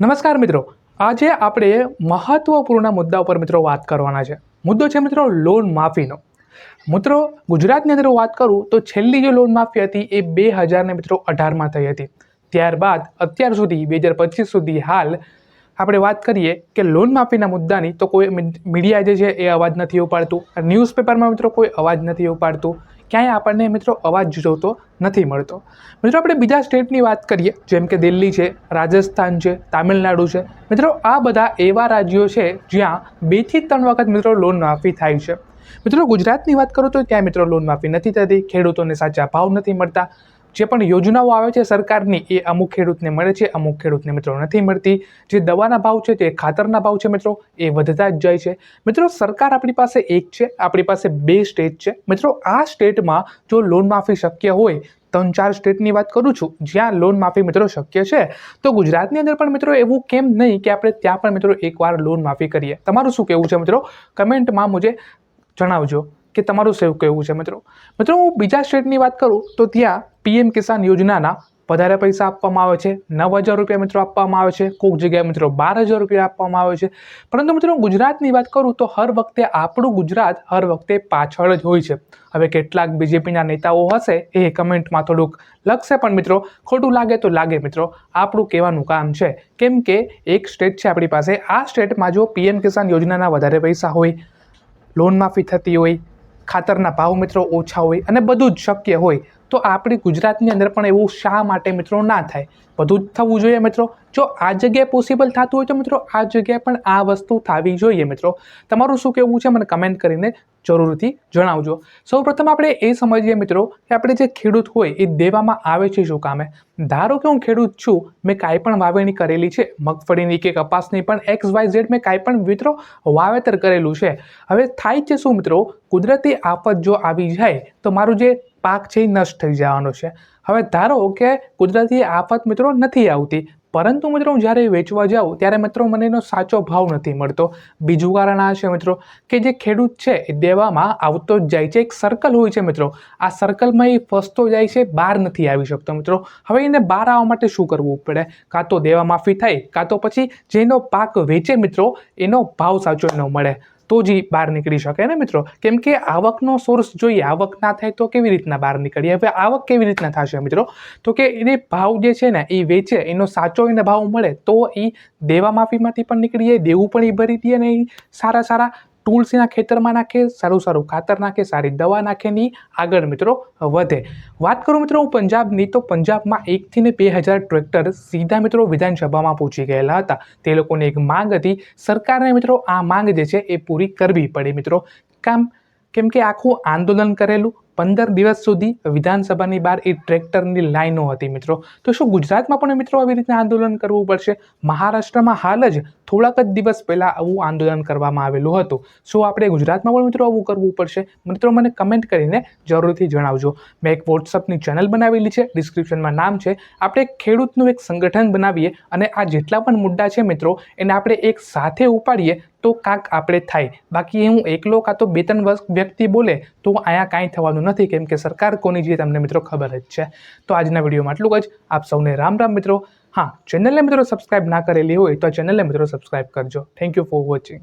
નમસ્કાર મિત્રો. આજે આપણે મહત્વપૂર્ણ મુદ્દા ઉપર મિત્રો વાત કરવાના છે. મુદ્દો છે મિત્રો લોન માફીનો. મિત્રો, ગુજરાતની અંદર વાત કરું તો છેલ્લી જે લોન માફી હતી એ બે હજારને મિત્રો અઢારમાં થઈ હતી. ત્યારબાદ અત્યાર સુધી, બે હજાર પચીસ સુધી હાલ આપણે વાત કરીએ કે લોન માફીના મુદ્દાની તો કોઈ મીડિયા જે છે એ અવાજ નથી ઉપાડતું. ન્યૂઝપેપરમાં મિત્રો કોઈ અવાજ નથી ઉપાડતું. ક્યાંય આપણને મિત્રો અવાજ જોતો નથી મળતો. મિત્રો આપણે બીજા સ્ટેટની વાત કરીએ, જેમ કે દિલ્હી છે, રાજસ્થાન છે, તામિલનાડુ છે. મિત્રો આ બધા એવા રાજ્યો છે જ્યાં બેથી ત્રણ વખત મિત્રો લોન માફી થાય છે. મિત્રો ગુજરાતની વાત કરું તો ત્યાં મિત્રો લોન માફી નથી થતી, ખેડૂતોને સાચા ભાવ નથી મળતા. જે પણ યોજનાઓ આવે છે સરકારની, એ અમુક ખેડૂતને મળે છે, અમુક ખેડૂતને મિત્રો નથી મળતી. જે દવાના ભાવ છે તે ખાતરના ભાવ છે મિત્રો, એ વધતા જ જાય છે. મિત્રો, સરકાર આપણી પાસે એક છે, આપણી પાસે બે સ્ટેટ છે. મિત્રો, આ સ્ટેટમાં જો લોન માફી શક્ય હોય, ત્રણ ચાર સ્ટેટની વાત કરું છું, જ્યાં લોન માફી મિત્રો શક્ય છે, તો ગુજરાતની અંદર પણ મિત્રો એવું કેમ નહીં કે આપણે ત્યાં પણ મિત્રો એકવાર લોન માફી કરીએ? તમારું શું કહેવું છે મિત્રો? કમેન્ટમાં મુજે જણાવજો. કે તમારું શું કહેવું છે મિત્રો? મિત્રો, હું બીજા સ્ટેટની વાત કરું તો ત્યાં પીએમ કિસાન યોજનાના વધારે પૈસા આપવામાં આવે છે. નવ હજાર રૂપિયા મિત્રો આપવામાં આવે છે. કોઈક જગ્યાએ મિત્રો બાર હજાર રૂપિયા આપવામાં આવે છે. પરંતુ મિત્રો ગુજરાતની વાત કરું તો હર વખતે આપણું ગુજરાત હર વખતે પાછળ જ હોય છે. હવે કેટલાક બીજેપીના નેતાઓ હશે એ કમેન્ટમાં થોડુંક લખશે, પણ મિત્રો, ખોટું લાગે તો લાગે મિત્રો. આપણું કહેવાનું કામ છે. કેમ કે એક સ્ટેટ છે આપણી પાસે. આ સ્ટેટમાં જો પીએમ કિસાન યોજનાના વધારે પૈસા હોય, લોન માફી થતી હોય ખાતરના ભાવ મિત્રો ઓછા હોય અને બધું જ શક્ય હોય, તો આપણી ગુજરાતની અંદર પણ એવું શા માટે મિત્રો ના થાય? બધું જ થવું જોઈએ મિત્રો. જો આ જગ્યાએ પોસિબલ થતું હોય તો મિત્રો, આ જગ્યાએ પણ આ વસ્તુ થવી જોઈએ મિત્રો. તમારું શું કહેવું છે મને કમેન્ટ કરીને જરૂરથી જણાવજો. સૌપ્રથમ આપણે એ સમજીએ મિત્રો કે આપણે જે ખેડૂત હોય એ દેવામાં આવે છે શું કામે? ધારો કે હું ખેડૂત છું, મેં કાંઈ પણ વાવેણી કરેલી છે, મગફળીની કે કપાસની પણ એક્સ વાય ઝેડ મેં કાંઈ પણ મિત્રો વાવેતર કરેલું છે. હવે થાય છે શું મિત્રો? કુદરતી આફત જો આવી જાય તો મારું જે પાક છે એ નષ્ટ થઈ જવાનો છે. હવે ધારો કે કુદરતી આફત મિત્રો નથી આવતી, પરંતુ મિત્રો હું જ્યારે વેચવા જાઉં ત્યારે મિત્રો મને એનો સાચો ભાવ નથી મળતો. બીજું કારણ આ છે મિત્રો કે જે ખેડૂત છે એ દેવામાં આવતો જ જાય છે, એક સર્કલ હોય છે મિત્રો. આ સર્કલમાં એ ફસતો જાય છે, બહાર નથી આવી શકતો મિત્રો. હવે એને બહાર આવવા માટે શું કરવું પડે? કાં તો દેવા માફી થાય, કાં તો પછી જેનો પાક વેચે મિત્રો એનો ભાવ સાચો ન મળે. તો જ બહાર નીકળી શકે ને મિત્રો? કેમ કે આવકનો સોર્સ જોઈએ આવક ના થાય તો કેવી રીતના બહાર નીકળીએ? હવે આવક કેવી રીતના થશે મિત્રો? તો કે એને ભાવ જે છે ને એ વેચે, એનો સાચો એને ભાવ મળે, તો એ દેવા માફીમાંથી પણ નીકળી જાય દેવું પણ એ ભરી દે અને એ સારા સારા ટૂલ્સ એના ખેતરમાં નાખે, સારું સારું ખાતર નાખે, સારી દવા નાખે ની આગળ મિત્રો વધે. વાત કરું મિત્રો હું પંજાબની, તો પંજાબમાં એકથી ને બે હજાર ટ્રેક્ટર સીધા મિત્રો વિધાનસભામાં પહોંચી ગયેલા હતા. તે લોકોની એક માંગ હતી. સરકારને મિત્રો આ માંગ જે છે એ પૂરી કરવી પડે મિત્રો. કામ, કેમ કે આખું આંદોલન કરેલું પંદર દિવસ સુધી વિધાનસભાની બહાર એ ટ્રેક્ટરની લાઈનો હતી મિત્રો. તો શું ગુજરાતમાં પણ મિત્રો આવી રીતના આંદોલન કરવું પડશે? મહારાષ્ટ્રમાં હાલ જ થોડાક જ દિવસ પહેલાં આવું આંદોલન કરવામાં આવેલું હતું. શું આપણે ગુજરાતમાં પણ મિત્રો આવું કરવું પડશે? મિત્રો મને કમેન્ટ કરીને જરૂરથી જણાવજો. મેં એક વોટ્સઅપની ચેનલ બનાવેલી છે ડિસ્ક્રિપ્શનમાં નામ છે. આપણે ખેડૂતનું એક સંગઠન બનાવીએ અને આ જેટલા પણ મુદ્દા છે મિત્રો, એને આપણે એક સાથે ઉપાડીએ તો કાંક આપણે થાય. બાકી હું એકલો કાં તો બે ત્રણ વર્ષ વ્યક્તિ બોલે, તો અહીંયા કાંઈ થવાનું નથી, કેમ કે સરકાર કોની જે તમને મિત્રો ખબર જ છે. તો આજના વિડીયોમાં આટલું જ. આપ સૌને રામ રામ મિત્રો. હા, ચેનલને મિત્રો સબસ્ક્રાઇબ ના કરેલી હોય તો આ ચેનલને મિત્રો સબસ્ક્રાઈબ કરજો. Thank you for watching